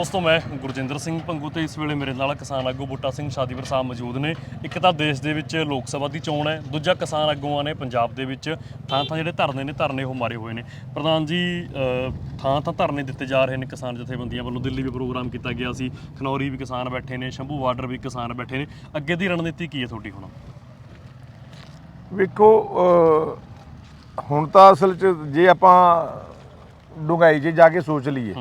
ਦੋਸਤੋ ਮੈਂ ਗੁਰਜਿੰਦਰ ਸਿੰਘ ਪੰਗੂ ਤੇ ਇਸ ਵੇਲੇ ਮੇਰੇ ਨਾਲ ਕਿਸਾਨ ਆਗੂ ਬੂਟਾ ਸਿੰਘ ਸ਼ਾਦੀਵਰ ਸਾਹਿਬ ਮੌਜੂਦ ਨੇ। ਇੱਕ ਤਾਂ ਦੇਸ਼ ਦੇ ਵਿੱਚ ਲੋਕ ਸਭਾ ਦੀ ਚੋਣ ਹੈ ਦੂਜਾ ਕਿਸਾਨ ਆਗੂਆਂ ਨੇ ਪੰਜਾਬ ਦੇ ਵਿੱਚ ਥਾਂ ਥਾਂ ਜਿਹੜੇ ਧਰਨੇ ਨੇ ਧਰਨੇ ਉਹ ਮਾਰੇ ਹੋਏ ਨੇ। ਪ੍ਰਧਾਨ ਜੀ ਥਾਂ ਥਾਂ ਧਰਨੇ ਦਿੱਤੇ ਜਾ ਰਹੇ ਨੇ ਕਿਸਾਨ ਜਥੇਬੰਦੀਆਂ ਵੱਲੋਂ। ਦਿੱਲੀ ਵੀ ਪ੍ਰੋਗਰਾਮ ਕੀਤਾ ਗਿਆ ਸੀ। ਖਨੌਰੀ ਵੀ ਕਿਸਾਨ ਬੈਠੇ ਨੇ ਸ਼ੰਭੂ ਬਾਰਡਰ ਵੀ ਕਿਸਾਨ ਬੈਠੇ ਨੇ। ਅੱਗੇ ਦੀ ਰਣਨੀਤੀ ਕੀ ਹੈ ਤੁਹਾਡੀ ਹੁਣ? ਵੇਖੋ ਹੁਣ ਤਾਂ ਅਸਲ 'ਚ ਜੇ ਆਪਾਂ ਡੂੰਘਾਈ 'ਚ ਜਾ ਕੇ ਸੋਚ ਲਈਏ।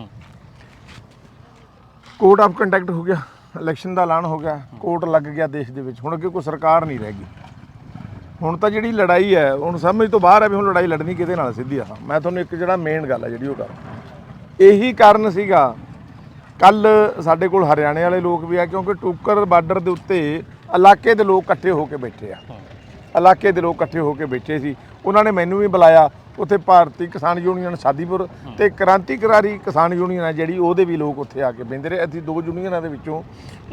ਕੋਡ ਆਫ ਕੰਡਕਟ ਹੋ ਗਿਆ, ਇਲੈਕਸ਼ਨ ਦਾ ਐਲਾਨ ਹੋ ਗਿਆ, ਕੋਰਟ ਲੱਗ ਗਿਆ ਦੇਸ਼ ਦੇ ਵਿੱਚ। ਹੁਣ ਅੱਗੇ ਕੋਈ ਸਰਕਾਰ ਨਹੀਂ ਰਹਿ ਗਈ। ਹੁਣ ਤਾਂ ਜਿਹੜੀ ਲੜਾਈ ਹੈ, ਹੁਣ ਸਮਝ ਤੋਂ ਬਾਹਰ ਹੈ ਵੀ ਹੁਣ ਲੜਾਈ ਲੜਨੀ ਕਿਹਦੇ ਨਾਲ ਸਿੱਧੀ ਆ। ਮੈਂ ਤੁਹਾਨੂੰ ਇੱਕ ਜਿਹੜਾ ਮੇਨ ਗੱਲ ਹੈ ਜਿਹੜੀ ਉਹ ਕਰ। ਇਹੀ ਕਾਰਨ ਸੀਗਾ ਕੱਲ ਸਾਡੇ ਕੋਲ ਹਰਿਆਣੇ ਵਾਲੇ ਲੋਕ ਵੀ ਆ, ਕਿਉਂਕਿ ਟੂਕਰ ਬਾਰਡਰ ਦੇ ਉੱਤੇ ਇਲਾਕੇ ਦੇ ਲੋਕ ਇਕੱਠੇ ਹੋ ਕੇ ਬੈਠੇ ਆ। ਇਲਾਕੇ ਦੇ ਲੋਕ ਇਕੱਠੇ ਹੋ ਕੇ ਬੈਠੇ ਸੀ। ਉਹਨਾਂ ਨੇ ਮੈਨੂੰ ਵੀ ਬੁਲਾਇਆ। ਉੱਥੇ ਭਾਰਤੀ ਕਿਸਾਨ ਯੂਨੀਅਨ ਸਾਦੀਪੁਰ ਤੇ ਕ੍ਰਾਂਤੀਕਾਰੀ ਕਿਸਾਨ ਯੂਨੀਅਨ ਹੈ ਜਿਹੜੀ ਉਹਦੇ ਵੀ ਲੋਕ ਉੱਥੇ ਆ ਕੇ ਬਹਿੰਦੇ ਰਹੇ। ਅਸੀਂ ਦੋ ਯੂਨੀਅਨਾਂ ਦੇ ਵਿੱਚੋਂ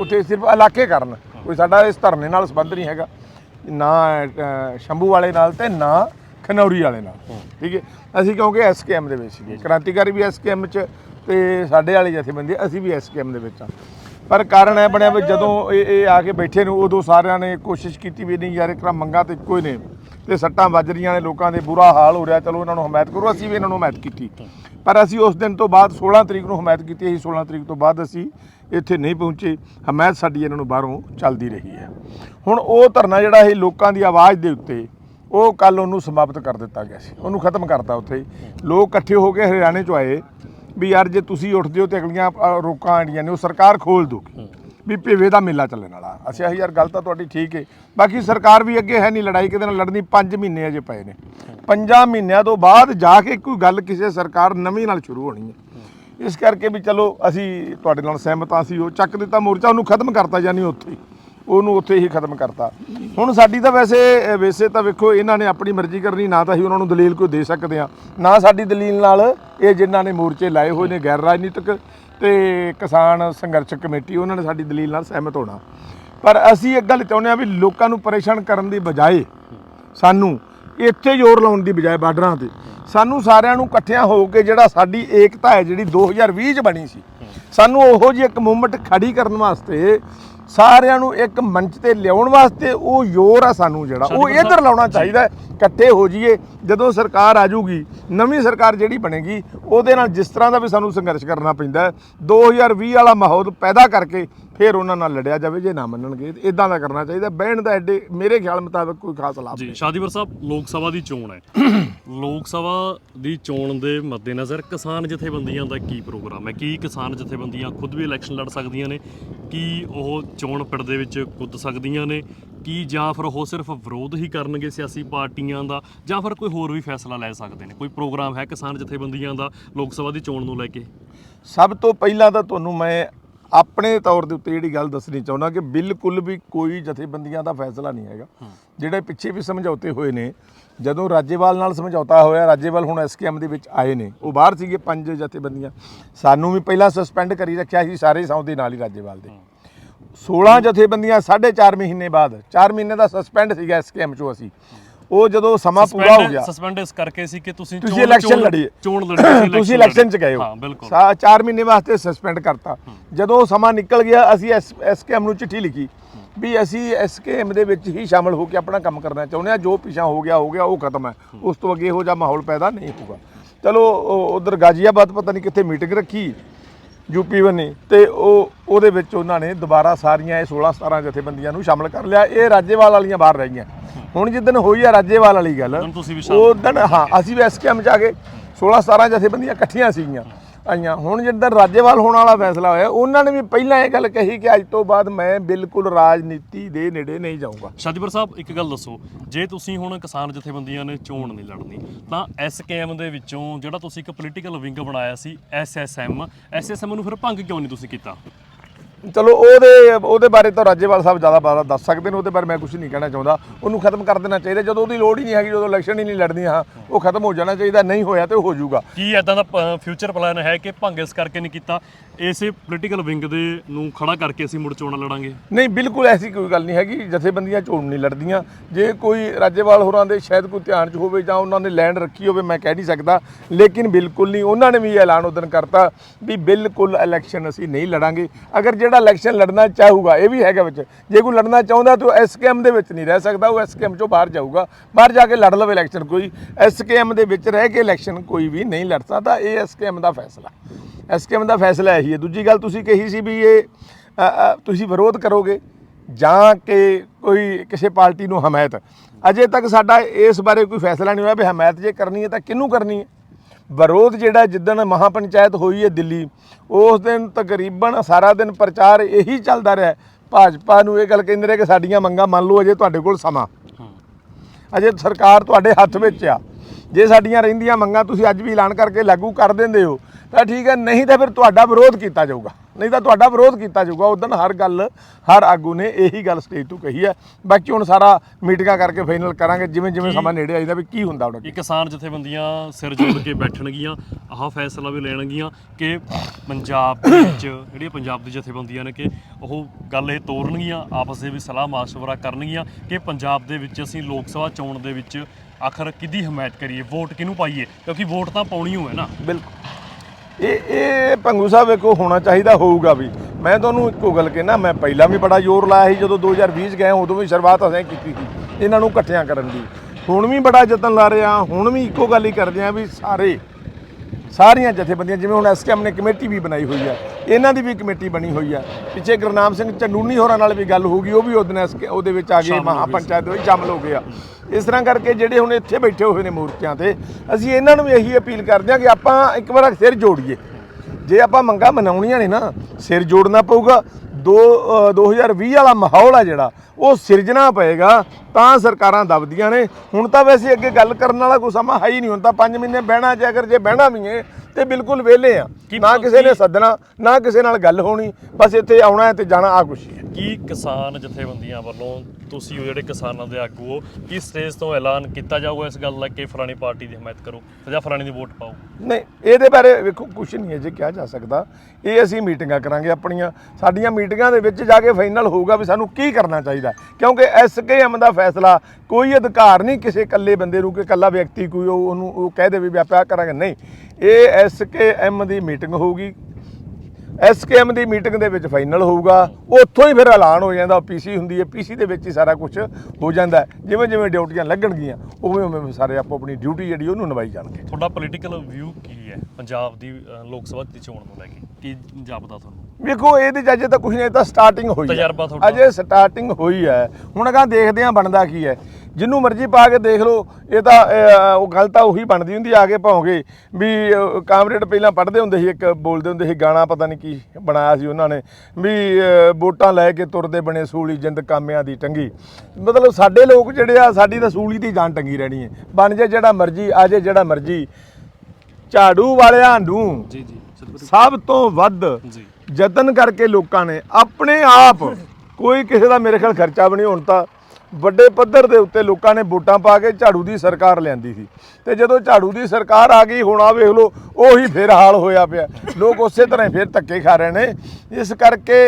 ਉੱਥੇ ਸਿਰਫ ਇਲਾਕੇ ਕਰਨ। ਕੋਈ ਸਾਡਾ ਇਸ ਧਰਨੇ ਨਾਲ ਸੰਬੰਧ ਨਹੀਂ ਹੈਗਾ। ਨਾ ਸ਼ੰਭੂ ਵਾਲੇ ਨਾਲ ਤੇ ਨਾ ਖਨੌਰੀ ਵਾਲੇ ਨਾਲ। ਠੀਕ ਹੈ? ਅਸੀਂ ਕਿਉਂਕਿ ਐਸਕੇਐਮ ਦੇ ਵਿੱਚ ਸੀਗੇ। ਕ੍ਰਾਂਤੀਕਾਰੀ ਵੀ ਐਸਕੇਐਮ ਚ ਤੇ ਸਾਡੇ ਵਾਲੇ ਜਥੇਬੰਦੀ ਅਸੀਂ ਵੀ ਐਸਕੇਐਮ ਦੇ ਵਿੱਚ ਆ। ਪਰ ਕਾਰਨ ਇਹ ਬਣਿਆ ਵੀ ਜਦੋਂ ਇਹ ਆ ਕੇ ਬੈਠੇ ਨੂੰ ਉਦੋਂ ਸਾਰਿਆਂ ਨੇ ਕੋਸ਼ਿਸ਼ ਕੀਤੀ ਵੀ ਨਹੀਂ ਯਾਰ ਇਕਰਾ ਮੰਗਾ ਤੇ ਇੱਕੋ ਹੀ ਨੇ ਤੇ ਸੱਟਾਂ ਵੱਜ ਰਹੀਆਂ ਨੇ ਲੋਕਾਂ ਦੇ ਬੁਰਾ ਹਾਲ ਹੋ ਰਿਹਾ ਚਲੋ ਇਹਨਾਂ ਨੂੰ ਹਮਾਇਤ ਕਰੋ ਅਸੀਂ ਵੀ ਇਹਨਾਂ ਨੂੰ ਹਮਾਇਤ ਕੀਤੀ। ਪਰ ਅਸੀਂ ਉਸ ਦਿਨ ਤੋਂ ਬਾਅਦ 16 ਤਰੀਕ ਨੂੰ ਹਮਾਇਤ ਕੀਤੀ ਸੀ 16 ਤਰੀਕ ਤੋਂ ਬਾਅਦ ਅਸੀਂ ਇੱਥੇ ਨਹੀਂ ਪਹੁੰਚੇ ਹਮਾਇਤ ਸਾਡੀ ਇਹਨਾਂ ਨੂੰ ਬਾਹਰੋਂ ਚੱਲਦੀ ਰਹੀ ਹੈ। ਹੁਣ ਉਹ ਧਰਨਾ ਜਿਹੜਾ ਇਹ ਲੋਕਾਂ ਦੀ ਆਵਾਜ਼ ਦੇ ਉੱਤੇ ਉਹ ਕੱਲ ਉਹਨੂੰ ਸਮਾਪਤ ਕਰ ਦਿੱਤਾ ਗਿਆ ਸੀ ਉਹਨੂੰ ਖਤਮ ਕਰਤਾ ਉੱਥੇ। ਲੋਕ ਇਕੱਠੇ ਹੋ ਕੇ ਹਰਿਆਣੇ ਚੋਂ ਆਏ ਵੀ ਯਾਰ ਜੇ ਤੁਸੀਂ ਉੱਠਦੇ ਹੋ ਤੇ ਅਗਲੀਆਂ ਰੋਕਾਂ ਆਂਡੀਆਂ ਨੇ ਉਹ ਸਰਕਾਰ ਖੋਲ ਦੂਗੀ ਵੀ ਭੇਵੇ ਦਾ ਮੇਲਾ ਚੱਲਣ ਵਾਲਾ। ਅਸੀਂ ਆਹੀ ਯਾਰ, ਗੱਲ ਤਾਂ ਤੁਹਾਡੀ ਠੀਕ ਹੈ ਬਾਕੀ ਸਰਕਾਰ ਵੀ ਅੱਗੇ ਹੈ ਨਹੀਂ, ਲੜਾਈ ਕਿਹਦੇ ਨਾਲ ਲੜਨੀ 5 ਮਹੀਨੇ ਅਜੇ ਪਏ ਨੇ। 5 ਮਹੀਨਿਆਂ ਤੋਂ ਬਾਅਦ ਜਾ ਕੇ ਕੋਈ ਗੱਲ ਕਿਸੇ ਸਰਕਾਰ ਨਵੀਂ ਨਾਲ ਸ਼ੁਰੂ ਹੋਣੀ ਹੈ ਇਸ ਕਰਕੇ ਵੀ ਚਲੋ, ਅਸੀਂ ਤੁਹਾਡੇ ਨਾਲ ਸਹਿਮਤ ਹਾਂ, ਅਸੀਂ ਉਹ ਚੱਕ ਦਿੱਤਾ ਮੋਰਚਾ, ਉਹਨੂੰ ਖਤਮ ਕਰਤਾ ਜਾਨੀ ਉੱਥੇ ਹੀ। ਉਹਨੂੰ ਉੱਥੇ ਹੀ ਖਤਮ ਕਰਤਾ। ਹੁਣ ਸਾਡੀ ਤਾਂ ਵੈਸੇ ਵੈਸੇ ਤਾਂ ਵੇਖੋ, ਇਹਨਾਂ ਨੇ ਆਪਣੀ ਮਰਜ਼ੀ ਕਰਨੀ, ਨਾ ਤਾਂ ਅਸੀਂ ਉਹਨਾਂ ਨੂੰ ਦਲੀਲ ਕੋਈ ਦੇ ਸਕਦੇ ਆ ਨਾ ਸਾਡੀ ਦਲੀਲ ਨਾਲ ਇਹ ਜਿਨ੍ਹਾਂ ਨੇ ਮੋਰਚੇ ਲਾਏ ਹੋਏ ਨੇ ਗੈਰ ਰਾਜਨੀਤਿਕ ਤੇ ਕਿਸਾਨ ਸੰਘਰਸ਼ ਕਮੇਟੀ, ਉਹਨਾਂ ਨੇ ਸਾਡੀ ਦਲੀਲ ਨਾਲ ਸਹਿਮਤ ਹੋਣਾ। ਪਰ ਅਸੀਂ ਇੱਕ ਗੱਲ ਚਾਹੁੰਦੇ ਆ ਵੀ ਲੋਕਾਂ ਨੂੰ ਪਰੇਸ਼ਾਨ ਕਰਨ ਦੀ ਬਜਾਏ ਸਾਨੂੰ ਇੱਥੇ ਜ਼ੋਰ ਲਾਉਣ ਦੀ ਬਜਾਏ ਬਾਰਡਰਾਂ ਤੇ ਸਾਨੂੰ ਸਾਰਿਆਂ ਨੂੰ ਇਕੱਠਿਆਂ ਹੋ ਕੇ ਜਿਹੜਾ ਸਾਡੀ ਏਕਤਾ ਹੈ, ਜਿਹੜੀ 2020 ਚ ਬਣੀ ਸੀ, ਸਾਨੂੰ ਉਹੋ ਜਿਹੀ ਇੱਕ ਮੂਵਮੈਂਟ ਖੜੀ ਕਰਨ ਵਾਸਤੇ ਸਾਰਿਆਂ ਨੂੰ ਇੱਕ ਮੰਚ ਤੇ ਲਿਆਉਣ ਵਾਸਤੇ ਉਹ ਜ਼ੋਰ ਆ ਸਾਨੂੰ ਜਿਹੜਾ ਉਹ ਇੱਧਰ ਲਾਉਣਾ ਚਾਹੀਦਾ ਹੈ। ਇਕੱਠੇ ਹੋ ਜਾਈਏ ਜਦੋਂ ਸਰਕਾਰ ਆ ਜਾਊਗੀ ਨਵੀਂ ਸਰਕਾਰ ਜਿਹੜੀ ਬਣੇਗੀ ਉਹਦੇ ਨਾਲ ਜਿਸ ਤਰ੍ਹਾਂ ਦਾ ਵੀ ਸਾਨੂੰ ਸੰਘਰਸ਼ ਕਰਨਾ ਪੈਂਦਾ ਹੈ 2020 ਵਾਲਾ ਮਾਹੌਲ ਪੈਦਾ ਕਰਕੇ ਫਿਰ ਉਹਨਾਂ ਨਾਲ ਲੜਿਆ ਜਾਵੇ ਜੇ ਨਾ ਮੰਨਣਗੇ। ਇਦਾਂ ਦਾ ਕਰਨਾ ਚਾਹੀਦਾ। ਬਹਿਣ ਦਾ ਐਡੇ ਮੇਰੇ ਖਿਆਲ ਮੁਤਾਬਕ ਕੋਈ ਖਾਸ ਲਾਭ ਜੀ ਸ਼ਾਦੀਵਰ ਸਾਹਿਬ ਲੋਕ ਸਭਾ ਦੀ ਚੋਣ ਹੈ। ਲੋਕ ਸਭਾ ਦੀ ਚੋਣ ਦੇ ਮੱਦੇਨਜ਼ਰ ਕਿਸਾਨ ਜਥੇਬੰਦੀਆਂ ਦਾ ਕੀ ਪ੍ਰੋਗਰਾਮ ਹੈ? ਕੀ ਕਿਸਾਨ ਜਥੇਬੰਦੀਆਂ ਖੁਦ ਵੀ ਇਲੈਕਸ਼ਨ ਲੜ ਸਕਦੀਆਂ ਨੇ? ਕੀ ਉਹ ਚੋਣ ਪਿੜ ਦੇ ਵਿੱਚ ਕੁੱਦ ਸਕਦੀਆਂ ਨੇ? ਕੀ ਜਾਂ ਫਿਰ ਉਹ ਸਿਰਫ ਵਿਰੋਧ ਹੀ ਕਰਨਗੇ ਸਿਆਸੀ ਪਾਰਟੀਆਂ ਦਾ? ਜਾਂ ਫਿਰ ਕੋਈ ਹੋਰ ਵੀ ਫੈਸਲਾ ਲੈ ਸਕਦੇ ਨੇ? ਕੋਈ ਪ੍ਰੋਗਰਾਮ ਹੈ ਕਿਸਾਨ ਜਥੇਬੰਦੀਆਂ ਦਾ ਲੋਕ ਸਭਾ ਦੀ ਚੋਣ ਨੂੰ ਲੈ ਕੇ? ਸਭ ਤੋਂ ਪਹਿਲਾਂ ਤਾਂ ਤੁਹਾਨੂੰ ਮੈਂ ਆਪਣੇ ਤੌਰ ਦੇ ਉੱਤੇ ਜਿਹੜੀ ਗੱਲ ਦੱਸਣੀ ਚਾਹੁੰਦਾ ਕਿ ਬਿਲਕੁਲ ਵੀ ਕੋਈ ਜਥੇਬੰਦੀਆਂ ਦਾ ਫੈਸਲਾ ਨਹੀਂ ਹੈਗਾ। ਜਿਹੜੇ ਪਿੱਛੇ ਵੀ ਸਮਝੌਤੇ ਹੋਏ ਨੇ ਜਦੋਂ ਰਾਜੇਵਾਲ ਨਾਲ ਸਮਝੌਤਾ ਹੋਇਆ ਰਾਜੇਵਾਲ ਹੁਣ ਐਸਕੇਐਮ ਦੇ ਵਿੱਚ ਆਏ ਨੇ ਉਹ ਬਾਹਰ ਸੀਗੇ ਪੰਜ ਜਥੇਬੰਦੀਆਂ। ਸਾਨੂੰ ਵੀ ਪਹਿਲਾਂ ਸਸਪੈਂਡ ਕਰੀ ਰੱਖਿਆ ਸੀ ਸਾਰੇ ਸੌਦੇ ਨਾਲ ਹੀ ਰਾਜੇਵਾਲ ਦੇ। 16 ਜਥੇਬੰਦੀਆਂ 4.5 ਮਹੀਨੇ ਬਾਅਦ 4 ਮਹੀਨੇ ਦਾ ਸਸਪੈਂਡ ਸੀਗਾ ਐਸਕੇਐਮ ਚੋਂ ਅਸੀਂ। ਉਹ ਜਦੋਂ ਸਮਾਂ ਪੂਰਾ ਹੋ ਗਿਆ। ਸਸਪੈਂਡ ਇਸ ਕਰਕੇ ਸੀ ਕਿ ਤੁਸੀਂ ਤੁਸੀਂ ਚੋਣ- ਇਲੈਕਸ਼ਨ ਲੜੀ। ਚੋਣ ਲੜੀ ਤੁਸੀਂ ਇਲੈਕਸ਼ਨ ਚ ਗਏ ਹੋ। ਹਾਂ ਬਿਲਕੁਲ। ਸਾ 4 ਮਹੀਨੇ ਵਾਸਤੇ ਸਸਪੈਂਡ ਕਰਤਾ। ਜਦੋਂ ਉਹ ਸਮਾਂ ਨਿਕਲ ਗਿਆ ਅਸੀਂ ਐਸਕੇਐਮ ਨੂੰ ਚਿੱਠੀ ਲਿਖੀ ਵੀ ਅਸੀਂ ਐਸਕੇਐਮ ਦੇ ਵਿੱਚ ਹੀ ਸ਼ਾਮਲ ਹੋ ਕੇ ਆਪਣਾ ਕੰਮ ਕਰਨਾ ਚਾਹੁੰਦੇ ਆ ਜੋ ਪਿਛਾ ਹੋ ਗਿਆ ਹੋ ਗਿਆ ਉਹ ਖਤਮ ਹੈ। ਉਸ ਤੋਂ ਅੱਗੇ ਇਹੋ ਜਿਹਾ ਮਾਹੌਲ ਪੈਦਾ ਨਹੀਂ ਹੋਊਗਾ। ਚਲੋ ਉਧਰ ਗਾਜ਼ੀਆਬਾਦ ਪਤਾ ਨਹੀਂ ਕਿੱਥੇ ਮੀਟਿੰਗ ਰੱਖੀ ਯੂਪੀ ਬਣੀ ਤੇ ਉਹ ਉਹਦੇ ਵਿੱਚ ਉਹਨਾਂ ਨੇ ਦੁਬਾਰਾ ਸਾਰੀਆਂ ਇਹ 16 17 ਜਥੇਬੰਦੀਆਂ ਨੂੰ ਸ਼ਾਮਲ ਕਰ ਲਿਆ। ਇਹ ਰਾਜੇਵਾਲ ਵਾਲੀਆਂ ਬਾਹਰ ਰਹਿ ਗਈਆਂ। ਹੁਣ ਜਿੱਦਣ ਹੋਈ ਆ ਰਾਜੇਵਾਲ ਵਾਲੀ ਗੱਲ ਤੁਸੀਂ ਵੀ ਸ਼ਾਮਲ ਉਹ ਦਿਨ ਹਾਂ ਅਸੀਂ ਵੀ ਐਸਕੇਐਮ ਚ ਆ ਗਏ। 16 17 ਜਥੇਬੰਦੀਆਂ ਇਕੱਠੀਆਂ ਸੀਗੀਆਂ ਆਈਆਂ। ਹੁਣ ਜਿੱਦਣ ਰਾਜੇਵਾਲ ਹੋਣ ਵਾਲਾ ਫੈਸਲਾ ਹੋਇਆ ਉਹਨਾਂ ਨੇ ਵੀ ਪਹਿਲਾਂ ਇਹ ਗੱਲ ਕਹੀ ਕਿ ਅੱਜ ਤੋਂ ਬਾਅਦ ਮੈਂ ਬਿਲਕੁਲ ਰਾਜਨੀਤੀ ਦੇ ਨੇੜੇ ਨਹੀਂ ਜਾਊਂਗਾ। ਸ਼ਾਦੀਪੁਰ ਸਾਹਿਬ ਇੱਕ ਗੱਲ ਦੱਸੋ ਜੇ ਤੁਸੀਂ ਹੁਣ ਕਿਸਾਨ ਜਥੇਬੰਦੀਆਂ ਨੇ ਚੋਣ ਨਹੀਂ ਲੜਨੀ ਤਾਂ ਐਸਕੇਐਮ ਦੇ ਵਿੱਚੋਂ ਜਿਹੜਾ ਤੁਸੀਂ ਇੱਕ ਪੋਲੀਟੀਕਲ ਵਿੰਗ ਬਣਾਇਆ ਸੀ ਐਸਐਸਐਮ ਐਸਐਸਐਮ ਨੂੰ ਫਿਰ ਭੰਗ ਕਿਉਂ ਨਹੀਂ ਤੁਸੀਂ ਕੀਤਾ? ਚਲੋ, ਉਹਦੇ ਉਹਦੇ ਬਾਰੇ ਤਾਂ ਰਾਜੇਵਾਲ ਸਾਹਿਬ ਜ਼ਿਆਦਾ ਬਾਰਾ ਦੱਸ ਸਕਦੇ ਨੇ, ਉਹਦੇ ਬਾਰੇ ਮੈਂ ਕੁਝ ਨਹੀਂ ਕਹਿਣਾ ਚਾਹੁੰਦਾ। ਉਹਨੂੰ ਖਤਮ ਕਰ ਦੇਣਾ ਚਾਹੀਦਾ। ਜਦੋਂ ਉਹਦੀ ਲੋੜ ਹੀ ਨਹੀਂ ਹੈਗੀ, ਜਦੋਂ ਇਲੈਕਸ਼ਨ ਹੀ ਨਹੀਂ ਲੜਨੀ ਹਾਂ ਉਹ ਖਤਮ ਹੋ ਜਾਣਾ ਚਾਹੀਦਾ, ਨਹੀਂ ਹੋਇਆ ਤੇ ਹੋ ਜਾਊਗਾ। ਕੀ ਐਦਾਂ ਦਾ ਫਿਊਚਰ ਪਲਾਨ ਹੈ ਕਿ ਭੰਗ ਇਸ ਕਰਕੇ ਨਹੀਂ ਕੀਤਾ? ਇਸੇ ਪੋਲੀਟੀਕਲ ਵਿੰਗ ਦੇ ਨੂੰ ਖੜਾ ਕਰਕੇ ਅਸੀਂ ਮੁੜ ਚੋਣਾਂ ਲੜਾਂਗੇ। ਨਹੀਂ, ਬਿਲਕੁਲ ਐਸੀ ਕੋਈ ਗੱਲ ਨਹੀਂ ਹੈਗੀ, ਜਥੇਬੰਦੀਆਂ ਚੋਣ ਨਹੀਂ ਲੜਦੀਆਂ। ਜੇ ਕੋਈ ਰਾਜੇਵਾਲ ਹੋਰਾਂ ਦੇ ਸ਼ਾਇਦ ਕੋਈ ਧਿਆਨ 'ਚ ਹੋਵੇ ਜਾਂ ਉਹਨਾਂ ਨੇ ਲੈਂਡ ਰੱਖੀ ਹੋਵੇ, ਮੈਂ ਕਹਿ ਨਹੀਂ ਸਕਦਾ। ਲੇਕਿਨ ਬਿਲਕੁਲ ਨਹੀਂ, ਉਹਨਾਂ ਨੇ ਵੀ ਇਹ ਐਲਾਨ ਉਦੋਂ ਕਰਤਾ ਵੀ ਬਿਲਕੁਲ ਇਲੈਕਸ਼ਨ ਅਸੀਂ ਨਹੀਂ ਲੜਾਂਗੇ। ਅਗਰ ਜਿਹੜਾ ਇਲੈਕਸ਼ਨ ਲੜਨਾ ਚਾਹੂਗਾ, ਇਹ ਵੀ ਹੈਗਾ ਵਿੱਚ, ਜੇ ਕੋਈ ਲੜਨਾ ਚਾਹੁੰਦਾ ਤਾਂ ਐਸਕੇਐਮ ਦੇ ਵਿੱਚ ਨਹੀਂ ਰਹਿ ਸਕਦਾ, ਉਹ ਐਸਕੇਐਮ ਚੋਂ ਬਾਹਰ ਜਾਊਗਾ। ਬਾਹਰ ਜਾ ਕੇ ਲੜ ਲਵੇ ਇਲੈਕਸ਼ਨ ਕੋਈ ਐਸਕੇਐਮ ਦੇ ਵਿੱਚ ਰਹਿ ਕੇ ਇਲੈਕਸ਼ਨ ਕੋਈ ਵੀ ਨਹੀਂ ਲੜ ਸਕਦਾ, ਇਹ ਐਸਕੇਐਮ ਦਾ ਫੈਸਲਾ। ਐਸਕੇਐਮ ਦਾ ਫੈਸਲਾ ਇਹੀ ਹੈ। ਦੂਜੀ ਗੱਲ ਤੁਸੀਂ ਕਹੀ ਸੀ ਵੀ ਇਹ ਤੁਸੀਂ ਵਿਰੋਧ ਕਰੋਗੇ ਜਾਂ ਕਿ ਕੋਈ ਕਿਸੇ ਪਾਰਟੀ ਨੂੰ ਹਮਾਇਤ? ਅਜੇ ਤੱਕ ਸਾਡਾ ਇਸ ਬਾਰੇ ਕੋਈ ਫੈਸਲਾ ਨਹੀਂ ਹੋਇਆ ਵੀ ਹਮਾਇਤ ਜੇ ਕਰਨੀ ਹੈ ਤਾਂ ਕਿਹਨੂੰ ਕਰਨੀ ਹੈ? ਵਿਰੋਧ ਜਿਹੜਾ ਜਿੱਦਣ ਮਹਾਪੰਚਾਇਤ ਹੋਈ ਹੈ ਦਿੱਲੀ, ਉਸ ਦਿਨ ਤਕਰੀਬਨ ਸਾਰਾ ਦਿਨ ਪ੍ਰਚਾਰ ਇਹੀ ਚੱਲਦਾ ਰਿਹਾ। ਭਾਜਪਾ ਨੂੰ ਇਹ ਗੱਲ ਕਹਿੰਦੇ ਰਹੇ ਕਿ ਸਾਡੀਆਂ ਮੰਗਾਂ ਮੰਨ ਲਓ, ਅਜੇ ਤੁਹਾਡੇ ਕੋਲ ਸਮਾਂ। ਅਜੇ ਸਰਕਾਰ ਤੁਹਾਡੇ ਹੱਥ ਵਿੱਚ ਆ। ਜੇ ਸਾਡੀਆਂ ਰਹਿੰਦੀਆਂ ਮੰਗਾਂ ਤੁਸੀਂ ਅੱਜ ਵੀ ਐਲਾਨ ਕਰਕੇ ਲਾਗੂ ਕਰ ਦਿੰਦੇ ਹੋ ਤਾਂ ਠੀਕ ਹੈ ਨਹੀਂ ਤਾਂ ਫਿਰ ਤੁਹਾਡਾ ਵਿਰੋਧ ਕੀਤਾ ਜਾਊਗਾ। ਨਹੀਂ ਤਾਂ ਤੁਹਾਡਾ ਵਿਰੋਧ ਕੀਤਾ ਜਾਊਗਾ। ਉਦੋਂ ਹਰ ਗੱਲ ਹਰ ਆਗੂ ਨੇ ਇਹੀ ਗੱਲ ਸਟੇਜ ਤੋਂ ਕਹੀ ਹੈ। ਬਾਕੀ ਹੁਣ ਸਾਰਾ ਮੀਟਿੰਗਾਂ ਕਰਕੇ ਫਾਈਨਲ ਕਰਾਂਗੇ ਜਿਵੇਂ ਜਿਵੇਂ ਸਮਾਂ ਨੇੜੇ ਆਈਦਾ ਵੀ ਕੀ ਹੁੰਦਾ ਉਹਨਾਂ ਕਿ ਕਿਸਾਨ ਜਥੇਬੰਦੀਆਂ ਸਿਰ ਜੋੜ ਕੇ ਬੈਠਣਗੀਆਂ ਆਹ ਫੈਸਲਾ ਵੀ ਲੈਣਗੀਆਂ ਕਿ ਪੰਜਾਬ ਦੇ ਵਿੱਚ ਜਿਹੜੀਆਂ ਪੰਜਾਬ ਦੀ ਜਥੇਬੰਦੀਆਂ ਨੇ ਕਿ ਉਹ ਗੱਲ ਇਹ ਤੋਰਨਗੀਆਂ ਆਪਸ ਦੇ ਵੀ ਸਲਾਹ ਮਾਸ਼ਵਰਾ ਕਰਨਗੀਆਂ ਕਿ ਪੰਜਾਬ ਦੇ ਵਿੱਚ ਅਸੀਂ ਲੋਕ ਸਭਾ ਚੋਣ ਦੇ ਵਿੱਚ ਆਖਰ ਕਿਹਦੀ ਹਮਾਇਤ ਕਰੀਏ ਵੋਟ ਕਿਹਨੂੰ ਪਾਈਏ? ਕਿਉਂਕਿ ਵੋਟ ਤਾਂ ਪਾਉਣੀ ਹੋਏ ਨਾ। ਬਿਲਕੁਲ। ਇਹ ਇਹ ਭੰਗੂ ਸਾਹਿਬ ਵੇਖੋ ਹੋਣਾ ਚਾਹੀਦਾ ਹੋਊਗਾ ਵੀ। ਮੈਂ ਤੁਹਾਨੂੰ ਇੱਕੋ ਗੱਲ ਕਹਿਣਾ, ਮੈਂ ਪਹਿਲਾਂ ਵੀ ਬੜਾ ਜ਼ੋਰ ਲਾਇਆ ਸੀ ਜਦੋਂ 2020 ਚ ਗਏ ਉਦੋਂ ਵੀ ਸ਼ੁਰੂਆਤ ਅਸੀਂ ਕੀਤੀ ਸੀ ਇਹਨਾਂ ਨੂੰ ਇਕੱਠਿਆਂ ਕਰਨ ਦੀ। ਹੁਣ ਵੀ ਬੜਾ ਯਤਨ ਲਾ ਰਹੇ ਹਾਂ, ਹੁਣ ਵੀ ਇੱਕੋ ਗੱਲ ਹੀ ਕਰਦੇ ਹਾਂ ਵੀ ਸਾਰੇ ਸਾਰੀਆਂ ਜਥੇਬੰਦੀਆਂ ਜਿਵੇਂ ਹੁਣ ਐਸਕੇਐਮ ਨੇ ਕਮੇਟੀ ਵੀ ਬਣਾਈ ਹੋਈ ਹੈ ਇਹਨਾਂ ਦੀ ਵੀ ਕਮੇਟੀ ਬਣੀ ਹੋਈ ਹੈ ਪਿੱਛੇ ਗੁਰਨਾਮ ਸਿੰਘ ਚੰਨੂਨੀ ਹੋਰਾਂ ਨਾਲ ਵੀ ਗੱਲ ਹੋ ਗਈ ਉਹ ਵੀ ਉਹਦੇ ਐਸਕੇ ਉਹਦੇ ਵਿੱਚ ਆ ਗਏ ਮਹਾ ਪੰਚਾਇਤ ਦੇ ਵਿੱਚ ਸ਼ਾਮਲ ਹੋ ਗਏ ਆ। ਇਸ ਤਰ੍ਹਾਂ ਕਰਕੇ ਜਿਹੜੇ ਹੁਣ ਇੱਥੇ ਬੈਠੇ ਹੋਏ ਨੇ ਮੂਰਤੀਆਂ ਤੇ ਅਸੀਂ ਇਹਨਾਂ ਨੂੰ ਵੀ ਇਹੀ ਅਪੀਲ ਕਰਦੇ ਹਾਂ ਕਿ ਆਪਾਂ ਇੱਕ ਵਾਰ ਸਿਰ ਜੋੜੀਏ। ਜੇ ਆਪਾਂ ਮੰਗਾਂ ਮਨਾਉਣੀਆਂ ਨੇ ਨਾ ਸਿਰ ਜੋੜਨਾ ਪਊਗਾ। ਦੋ ਅ, 2020 ਵਾਲਾ ਮਾਹੌਲ ਆ ਜਿਹੜਾ ਉਹ ਸਿਰਜਣਾ ਪਏਗਾ। ਤਾਂ ਸਰਕਾਰਾਂ ਦਬਦੀਆਂ ਨੇ। ਹੁਣ ਤਾਂ ਵੈਸੇ ਅੱਗੇ ਗੱਲ ਕਰਨ ਵਾਲਾ ਕੋਈ ਸਮਾਂ ਹੈ ਹੀ ਨਹੀਂ। ਹੁਣ ਤਾਂ 5 ਮਹੀਨੇ ਬਹਿਣਾ ਜੇ ਅਗਰ ਜੇ ਬਹਿਣਾ ਵੀ ਹੈ ਤੇ ਬਿਲਕੁਲ ਵਿਹਲੇ ਆ। ਨਾ ਕਿਸੇ ਨੇ ਸੱਦਣਾ ਨਾ ਕਿਸੇ ਨਾਲ ਗੱਲ ਹੋਣੀ। ਬਸ ਇੱਥੇ ਆਉਣਾ ਤੇ ਜਾਣਾ ਆ ਕੁਛ ਹੀ ਕੀ ਕਿਸਾਨ ਜਥੇਬੰਦੀਆਂ ਵੱਲੋਂ ਤੁਸੀਂ ਉਹ ਜਿਹੜੇ ਕਿਸਾਨਾਂ ਦੇ ਆਗੂ ਹੋ ਕੀ ਸਟੇਜ ਤੋਂ ਐਲਾਨ ਕੀਤਾ ਜਾਊਗਾ ਇਸ ਗੱਲ ਦਾ ਕਿ ਫਲਾਣੀ ਪਾਰਟੀ ਦੀ ਹਮਾਇਤ ਕਰੋ ਜਾਂ ਫਲਾਣੀ ਦੀ ਵੋਟ ਪਾਓ? ਨਹੀਂ ਇਹਦੇ ਬਾਰੇ ਵੇਖੋ ਕੁਝ ਨਹੀਂ ਹੈ ਜੇ ਕਿਹਾ ਜਾ ਸਕਦਾ। ਇਹ ਅਸੀਂ ਮੀਟਿੰਗਾਂ ਕਰਾਂਗੇ ਆਪਣੀਆਂ। ਸਾਡੀਆਂ ਮੀਟਿੰਗਾਂ ਦੇ ਵਿੱਚ ਜਾ ਕੇ ਫਾਈਨਲ ਹੋਊਗਾ ਵੀ ਸਾਨੂੰ ਕੀ ਕਰਨਾ ਚਾਹੀਦਾ। ਕਿਉਂਕਿ ਐਸਕੇਐਮ ਦਾ ਫੈਸਲਾ, ਕੋਈ ਅਧਿਕਾਰ ਨਹੀਂ ਕਿਸੇ ਇਕੱਲੇ ਬੰਦੇ ਨੂੰ ਕਿ ਇਕੱਲਾ ਵਿਅਕਤੀ ਕੋਈ ਉਹਨੂੰ ਉਹ ਕਹਿ ਦੇਵੇ ਵੀ ਆਪਾਂ ਕਰਾਂਗੇ। ਨਹੀਂ, ਇਹ ਐਸਕੇਐਮ ਦੀ ਮੀਟਿੰਗ ਹੋਊਗੀ। ਐਸਕੇਐਮ ਦੀ ਮੀਟਿੰਗ ਦੇ ਵਿੱਚ ਫਾਈਨਲ ਹੋਊਗਾ। ਉੱਥੋਂ ਹੀ ਫਿਰ ਐਲਾਨ ਹੋ ਜਾਂਦਾ ਪੀਸੀ ਹੁੰਦੀ ਹੈ। ਪੀਸੀ ਦੇ ਵਿੱਚ ਹੀ ਸਾਰਾ ਕੁਝ ਹੋ ਜਾਂਦਾ ਜਿਵੇਂ ਜਿਵੇਂ ਡਿਊਟੀਆਂ ਲੱਗਣਗੀਆਂ, ਉਵੇਂ ਉਵੇਂ ਸਾਰੇ ਆਪੋ ਆਪਣੀ ਡਿਊਟੀ ਜਿਹੜੀ ਉਹਨੂੰ ਨਿਭਾਈ ਜਾਣਗੇ। ਤੁਹਾਡਾ ਪੋਲੀਟੀਕਲ ਵਿਊ ਕੀ ਹੈ ਪੰਜਾਬ ਦੀ ਲੋਕ ਸਭਾ ਦੀ ਚੋਣ ਨੂੰ ਲੈ ਕੇ? ਕੀ ਜਾਪਦਾ ਤੁਹਾਨੂੰ? ਵੇਖੋ ਇਹਦੇ 'ਚ ਅਜੇ ਤਾਂ ਕੁਝ ਨਹੀਂ ਤਾਂ ਸਟਾਰਟਿੰਗ ਹੋਈ ਹੈ। ਤਜਰਬਾ ਤੁਹਾਡਾ। ਅਜੇ ਸਟਾਰਟਿੰਗ ਹੋਈ ਹੈ। ਹੁਣ ਅਗਾਂ ਦੇਖਦੇ ਆਂ ਬਣਦਾ ਕੀ ਹੈ। ਜਿੰਨੂੰ ਮਰਜ਼ੀ ਪਾ ਕੇ ਦੇਖ ਲਓ ਇਹ ਤਾਂ ਅਹ, ਉਹ ਗੱਲ ਤਾਂ ਉਹੀ ਬਣਦੀ ਹੁੰਦੀ ਆ ਕੇ ਪਾਉਂਗੇ ਵੀ ਅਹ, ਕਾਮਰੇਡ ਪਹਿਲਾਂ ਪੜ੍ਹਦੇ ਹੁੰਦੇ ਸੀ ਇੱਕ ਬੋਲਦੇ ਹੁੰਦੇ ਸੀ ਗਾਣਾ ਪਤਾ ਨਹੀਂ ਕੀ ਬਣਾਇਆ ਸੀ ਉਹਨਾਂ ਨੇ। ਵੀ ਅਹ, ਵੋਟਾਂ ਲੈ ਕੇ ਤੁਰਦੇ ਬਣੇ ਸੂਲੀ ਜਿੰਦ ਕਾਮਿਆਂ ਦੀ ਟੰਗੀ। ਮਤਲਬ ਸਾਡੇ ਲੋਕ ਜਿਹੜੇ ਆ ਸਾਡੀ ਤਾਂ ਸੂਲੀ ਦੀ ਜਾਨ ਟੰਗੀ ਰਹਿਣੀ ਹੈ। ਬਣ ਜੇ ਜਿਹੜਾ ਮਰਜ਼ੀ ਆ ਜੇ ਜਿਹੜਾ ਮਰਜ਼ੀ। ਝਾੜੂ ਵਾਲਿਆਂ ਨੂੰ ਜੀ ਜੀ। ਸਭ ਤੋਂ ਵੱਧ ਜੀ। ਯਤਨ ਕਰਕੇ ਲੋਕਾਂ ਨੇ ਆਪਣੇ ਆਪ ਕੋਈ ਕਿਸੇ ਦਾ ਮੇਰੇ ਖਿਆਲ ਖਰਚਾ ਵੀ ਨਹੀਂ ਹੁਣ ਤਾਂ ਵੱਡੇ ਪੱਧਰ ਦੇ ਉੱਤੇ ਲੋਕਾਂ ਨੇ ਵੋਟਾਂ ਪਾ ਕੇ ਝਾੜੂ ਦੀ ਸਰਕਾਰ ਲਿਆਂਦੀ ਸੀ। ਤੇ ਜਦੋਂ ਝਾੜੂ ਦੀ ਸਰਕਾਰ ਆ ਗਈ, ਹੁਣ ਆ ਵੇਖ ਲਓ, ਉਹੀ ਫੇਰ ਹਾਲ ਹੋਇਆ ਪਿਆ। ਲੋਕ ਉਸੇ ਤਰ੍ਹਾਂ ਹੀ ਫੇਰ ਧੱਕੇ ਖਾ ਰਹੇ ਨੇ। ਇਸ ਕਰਕੇ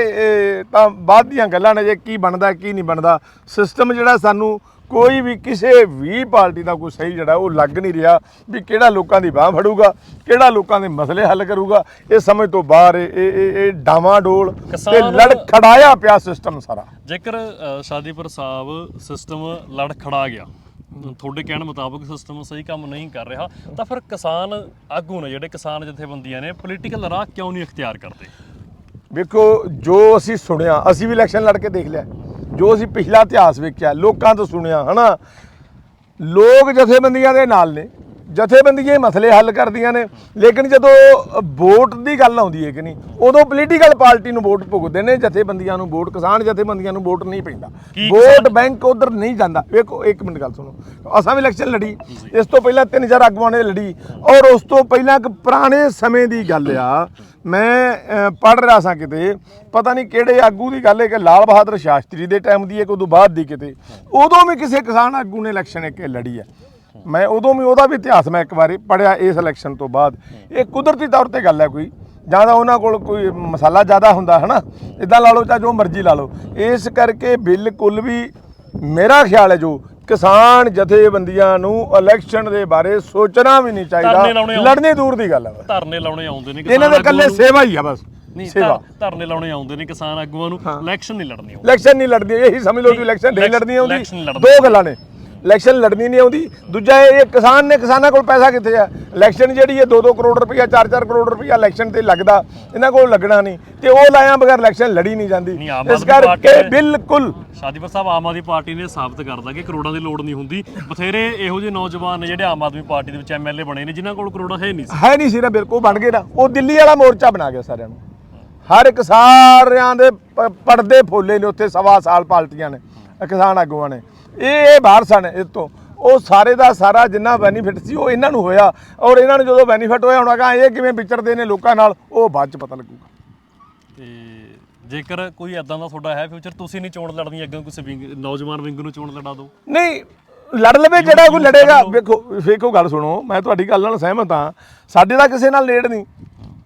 ਤਾਂ ਬਾਅਦ ਦੀਆਂ ਗੱਲਾਂ ਨੇ, ਜੇ ਕੀ ਬਣਦਾ, ਕੀ ਨਹੀਂ ਬਣਦਾ। ਸਿਸਟਮ ਜਿਹੜਾ ਸਾਨੂੰ ਕੋਈ ਵੀ ਕਿਸੇ ਵੀ ਪਾਰਟੀ ਦਾ ਕੋਈ ਸਹੀ ਜਿਹੜਾ ਉਹ ਲੱਗ ਨਹੀਂ ਰਿਹਾ ਵੀ ਕਿਹੜਾ ਲੋਕਾਂ ਦੀ ਬਾਹ ਫੜੂਗਾ ਕਿਹੜਾ ਲੋਕਾਂ ਦੇ ਮਸਲੇ ਹੱਲ ਕਰੂਗਾ। ਇਹ ਸਮਝ ਤੋਂ ਬਾਹਰ ਇਹ ਇਹ ਇਹ- ਇਹ ਡਾਵਾਡੋਲ ਤੇ ਲੜ ਖੜਾਇਆ ਪਿਆ ਸਿਸਟਮ ਸਾਰਾ। ਜੇਕਰ ਸ਼ਾਦੀਪੁਰ ਸਾਹਿਬ ਸਿਸਟਮ ਲੜ ਖੜਾ ਗਿਆ ਤੁਹਾਡੇ ਕਹਿਣ ਮੁਤਾਬਕ ਸਿਸਟਮ ਸਹੀ ਕੰਮ ਨਹੀਂ ਕਰ ਰਿਹਾ ਤਾਂ ਫਿਰ ਕਿਸਾਨ ਆਗੂ ਨੇ ਜਿਹੜੇ ਕਿਸਾਨ ਜਥੇਬੰਦੀਆਂ ਨੇ ਪੋਲੀਟੀਕਲ ਰਾਹ ਕਿਉਂ ਨਹੀਂ ਇਖਤਿਆਰ ਕਰਦੇ? ਵੇਖੋ ਜੋ ਅਸੀਂ ਸੁਣਿਆ ਅਸੀਂ ਵੀ ਇਲੈਕਸ਼ਨ ਲੜ ਕੇ ਦੇਖ ਲਿਆ। ਜੋ ਅਸੀਂ ਪਿਛਲਾ ਇਤਿਹਾਸ ਵੇਖਿਆ ਲੋਕਾਂ ਤੋਂ ਸੁਣਿਆ ਹਨਾ? ਲੋਕ ਜਥੇਬੰਦੀਆਂ ਦੇ ਨਾਲ ਨੇ। ਜਥੇਬੰਦੀਆਂ ਹੀ ਮਸਲੇ ਹੱਲ ਕਰਦੀਆਂ ਨੇ। ਲੇਕਿਨ ਜਦੋਂ ਵੋਟ ਦੀ ਗੱਲ ਆਉਂਦੀ ਹੈ ਕਿ ਨਹੀਂ ਉਦੋਂ ਪੋਲੀਟੀਕਲ ਪਾਰਟੀ ਨੂੰ ਵੋਟ ਭੁਗਤਦੇ ਨੇ ਜਥੇਬੰਦੀਆਂ ਨੂੰ ਵੋਟ ਕਿਸਾਨ ਜਥੇਬੰਦੀਆਂ ਨੂੰ ਵੋਟ ਨਹੀਂ ਪੈਂਦਾ। ਵੋਟ ਬੈਂਕ ਉਧਰ ਨਹੀਂ ਜਾਂਦਾ। ਵੇਖੋ ਇੱਕ ਮਿੰਟ ਗੱਲ ਸੁਣੋ। ਅਸਾਂ ਵੀ ਇਲੈਕਸ਼ਨ ਲੜੀ। ਇਸ ਤੋਂ ਪਹਿਲਾਂ 3000 ਆਗੂਆਂ ਨੇ ਲੜੀ। ਔਰ ਉਸ ਤੋਂ ਪਹਿਲਾਂ ਇੱਕ ਪੁਰਾਣੇ ਸਮੇਂ ਦੀ ਗੱਲ ਆ। ਮੈਂ ਪੜ ਰਿਹਾ ਸਾਂ ਕਿਤੇ। ਪਤਾ ਨਹੀਂ ਕਿਹੜੇ ਆਗੂ ਦੀ ਗੱਲ ਹੈ ਕਿ ਲਾਲ ਬਹਾਦਰ ਸ਼ਾਸਤਰੀ ਦੇ ਟਾਈਮ ਦੀ ਹੈ ਕਿ ਉਦੋਂ ਬਾਅਦ ਦੀ ਕਿਤੇ। ਉਦੋਂ ਵੀ ਕਿਸੇ ਕਿਸਾਨ ਆਗੂ ਨੇ ਇਲੈਕਸ਼ਨ ਇੱਕ ਲੜੀ ਹੈ। ਮੈਂ ਉਦੋਂ ਵੀ ਉਹਦਾ ਵੀ ਇਤਿਹਾਸ ਮੈਂ ਇੱਕ ਵਾਰੀ ਪੜਿਆ ਇਸ ਇਲੈਕਸ਼ਨ ਤੋਂ ਬਾਅਦ। ਇਹ ਕੁਦਰਤੀ ਤੌਰ ਤੇ ਗੱਲ ਹੈ ਕੋਈ। ਜਾਂ ਤਾਂ ਉਹਨਾਂ ਕੋਲ ਕੋਈ ਮਸਾਲਾ ਜ਼ਿਆਦਾ ਹੁੰਦਾ ਹੈ ਨਾ ਇਦਾਂ ਲਾ ਲਓ ਜਾਂ ਜੋ ਮਰਜ਼ੀ ਲਾ ਲਓ। ਇਸ ਕਰਕੇ ਬਿਲਕੁਲ ਵੀ ਮੇਰਾ ਖਿਆਲ ਹੈ ਜੋ ਕਿਸਾਨ ਜਥੇਬੰਦੀਆਂ ਨੂੰ ਇਲੈਕਸ਼ਨ ਦੇ ਬਾਰੇ ਸੋਚਣਾ ਵੀ ਨਹੀਂ ਚਾਹੀਦਾ। ਲੜਨੀ ਦੂਰ ਦੀ ਗੱਲ ਹੈ। ਧਰਨੇ ਲਾਉਣੇ ਆਉਂਦੇ ਨੇ ਇਹਨਾਂ ਦੇ ਇਕੱਲੇ। ਸੇਵਾ ਹੀ ਆ ਬਸ ਨਹੀਂ ਧਰਨੇ ਲਾਉਣੇ ਆਉਂਦੇ ਨੇ ਕਿਸਾਨ ਆਗੂਆਂ ਨੂੰ। ਇਲੈਕਸ਼ਨ ਨਹੀਂ ਲੜਨੀ ਇਲੈਕਸ਼ਨ ਨਹੀਂ ਲੜਦੀ ਇਹੀ ਸਮਝ ਲਓ ਕਿ ਇਲੈਕਸ਼ਨ ਨਹੀਂ ਲੜਨੀ ਆਉਂਦੀ ਦੋ ਗੱਲਾਂ ਨੇ। ਇਲੈਕਸ਼ਨ ਲੜਨੀ ਨਹੀਂ ਆਉਂਦੀ। ਦੂਜਾ ਇਹ ਕਿਸਾਨ ਨੇ ਕਿਸਾਨਾਂ ਕੋਲ ਪੈਸਾ ਕਿੱਥੇ ਆ? ਇਲੈਕਸ਼ਨ ਜਿਹੜੀ ਹੈ 2-2 ਕਰੋੜ ਰੁਪਈਆ 4-4 ਕਰੋੜ ਰੁਪਈਆ ਇਲੈਕਸ਼ਨ ਤੇ ਲੱਗਦਾ। ਇਹਨਾਂ ਕੋਲ ਲੱਗਣਾ ਨਹੀਂ। ਤੇ ਉਹ ਲਾਇਆ ਬਗੈਰ ਇਲੈਕਸ਼ਨ ਲੜੀ ਨਹੀਂ ਜਾਂਦੀ। ਇਸ ਕਰਕੇ ਬਿਲਕੁਲ ਸ਼ਾਦੀਪੁਰ ਸਾਹਿਬ ਆਮ ਆਦਮੀ ਪਾਰਟੀ ਨੇ ਸਾਬਤ ਕਰਦਾ ਕਿ ਕਰੋੜਾਂ ਦੀ ਲੋੜ ਨਹੀਂ ਹੁੰਦੀ। ਬਥੇਰੇ ਇਹੋ ਜਿਹੇ ਨੌਜਵਾਨ ਨੇ ਜਿਹੜੇ ਆਮ ਆਦਮੀ ਪਾਰਟੀ ਦੇ ਵਿੱਚ ਐਮਐਲਏ ਬਣੇ ਨੇ ਜਿਨ੍ਹਾਂ ਕੋਲ ਕਰੋੜਾਂ ਹੈ ਨਹੀਂ ਸੀ। ਹੈ ਨਹੀਂ ਸੀ ਨਾ ਬਿਲਕੁਲ ਬਣ ਗਏ ਨਾ। ਉਹ ਦਿੱਲੀ ਵਾਲਾ ਮੋਰਚਾ ਬਣਾ ਗਿਆ ਸਾਰਿਆਂ ਨੂੰ। ਹਰ ਇੱਕ ਸਾਰਿਆਂ ਦੇ ਪਰਦੇ ਫੋਲੇ ਨੇ ਉੱਥੇ ਸਵਾ ਸਾਲ ਪਾਲਟੀਆਂ ਨੇ ਕਿਸਾਨ ਆਗੂਆਂ ਨੇ। ਇਹ ਇਹ ਬਾਹਰ ਸਨ ਇਸ ਤੋਂ। ਉਹ ਸਾਰੇ ਦਾ ਸਾਰਾ ਜਿੰਨਾ ਬੈਨੀਫਿਟ ਸੀ ਉਹ ਇਹਨਾਂ ਨੂੰ ਹੋਇਆ। ਔਰ ਇਹਨਾਂ ਨੂੰ ਜਦੋਂ ਬੈਨੀਫਿਟ ਹੋਇਆ ਹੋਣਾ ਕਾ ਇਹ ਕਿਵੇਂ ਵਿਚਰਦੇ ਨੇ ਲੋਕਾਂ ਨਾਲ ਉਹ ਬਾਅਦ ਚ ਪਤਾ ਲੱਗੂਗਾ। ਤੇ ਜੇਕਰ ਕੋਈ ਐਦਾਂ ਦਾ ਤੁਹਾਡਾ ਹੈ ਫਿਊਚਰ ਤੁਸੀਂ ਨਹੀਂ ਚੋਣ ਲੜਨੀ ਅੱਗੇ ਕਿਸੇ ਵਿੰਗ ਨੌਜਵਾਨ ਵਿੰਗ ਨੂੰ ਚੋਣ ਲੜਾ ਦਿਓ। ਨਹੀਂ ਲੜ ਲਵੇ ਜਿਹੜਾ ਕੋਈ ਲੜੇਗਾ। ਵੇਖੋ ਵੇਖੋ ਗੱਲ ਸੁਣੋ ਮੈਂ ਤੁਹਾਡੀ ਗੱਲ ਨਾਲ ਸਹਿਮਤ ਹਾਂ। ਸਾਡੇ ਦਾ ਕਿਸੇ ਨਾਲ ਨੇੜ ਨਹੀਂ।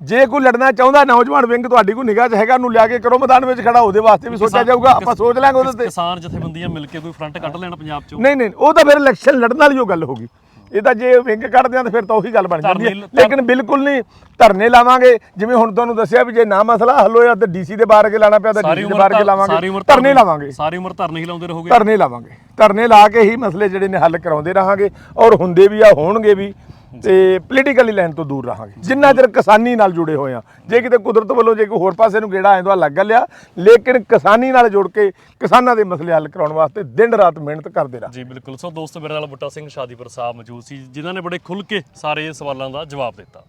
ਜੇ ਕੋਈ ਲੜਨਾ ਚਾਹੁੰਦਾ ਨੌਜਵਾਨ ਵਿੰਗ ਤੁਹਾਡੀ ਕੋਈ ਨਿਗਾਹ 'ਚ ਹੈਗਾ ਉਹਨੂੰ ਲਿਆ ਕੇ ਕਰੋ ਮੈਦਾਨ ਵਿੱਚ ਖੜਾ ਉਹਦੇ ਵਾਸਤੇ ਵੀ ਸੋਚਿਆ ਜਾਊਗਾ ਆਪਾਂ ਸੋਚ ਲਾਂਗੇ ਉਹਦੇ ਤੇ। ਕਿਸਾਨ ਜਥੇਬੰਦੀਆਂ ਮਿਲ ਕੇ ਕੋਈ ਫਰੰਟ ਕੱਢ ਲੈਣ ਪੰਜਾਬ ਚੋਂ? ਨਹੀਂ ਨਹੀਂ ਉਹ ਤਾਂ ਫਿਰ ਇਲੈਕਸ਼ਨ ਲੜਨ ਵਾਲੀ ਉਹ ਗੱਲ ਹੋਗੀ ਇਹ ਤਾਂ ਜੇ ਵਿੰਗ ਕੱਢਦੇ ਆ ਤਾਂ ਫਿਰ ਤਾਂ ਉਹੀ ਗੱਲ ਬਣ ਜਾਂਦੀ ਹੈ। ਧਰਨੇ- ਲੇਕਿਨ ਬਿਲਕੁਲ ਨਹੀਂ ਧਰਨੇ ਲਾਵਾਂਗੇ ਜਿਵੇਂ ਹੁਣ ਤੁਹਾਨੂੰ ਦੱਸਿਆ ਵੀ ਜੇ ਨਾ ਮਸਲਾ ਹੱਲ ਹੋਇਆ ਤਾਂ ਡੀਸੀ ਦੇ ਬਾਹਰ ਕੇ ਲਾਣਾ ਪਿਆ ਤਾਂ ਡੀਸੀ ਦੇ ਬਾਹਰ ਕੇ ਲਾਵਾਂਗੇ। ਧਰਨੇ ਲਾਵਾਂਗੇ। ਸਾਰੀ ਉਮਰ ਧਰਨੇ ਹੀ ਲਾਉਂਦੇ ਰਹੋਗੇ। ਧਰਨੇ ਲਾਵਾਂਗੇ। ਧਰਨੇ ਲਾ ਕੇ ਹੀ ਮਸਲੇ ਜਿਹੜੇ ਨੇ ਹੱਲ ਕਰਾਉਂਦੇ ਰਹਾਂਗੇ ਔਰ ਹੁੰਦੇ ਵੀ ਆ ਹੋਣਗੇ ਵੀ। ਤੇ ਪੋਲੀਟੀਕਲੀ ਲਾਈਨ ਤੋਂ ਦੂਰ ਰਹਾਂਗੇ। ਜਿੰਨਾ ਚਿਰ ਕਿਸਾਨੀ ਨਾਲ ਜੁੜੇ ਹੋਏ ਆ। ਜੇ ਕਿਤੇ ਕੁਦਰਤ ਵੱਲੋਂ ਜੇ ਕੋਈ ਹੋਰ ਪਾਸੇ ਨੂੰ ਗੇੜਾ ਆਇੰਦਾ ਲੱਗ ਲਿਆ। ਲੇਕਿਨ ਕਿਸਾਨੀ ਨਾਲ ਜੁੜ ਕੇ ਕਿਸਾਨਾਂ ਦੇ ਮਸਲੇ ਹੱਲ ਕਰਾਉਣ ਵਾਸਤੇ ਦਿਨ ਰਾਤ ਮਿਹਨਤ ਕਰਦੇ ਰਹਾਂ ਜੀ, ਬਿਲਕੁਲ। ਸੋ ਦੋਸਤੋ, ਮੇਰੇ ਨਾਲ ਬੁੱਟਾ ਸਿੰਘ ਸ਼ਾਦੀਪੁਰ ਸਾਹਿਬ ਮੌਜੂਦ ਸੀ, ਜਿਨ੍ਹਾਂ ਨੇ ਬੜੇ ਖੁੱਲ ਕੇ ਸਾਰੇ ਸਵਾਲਾਂ ਦਾ ਜਵਾਬ ਦਿੱਤਾ।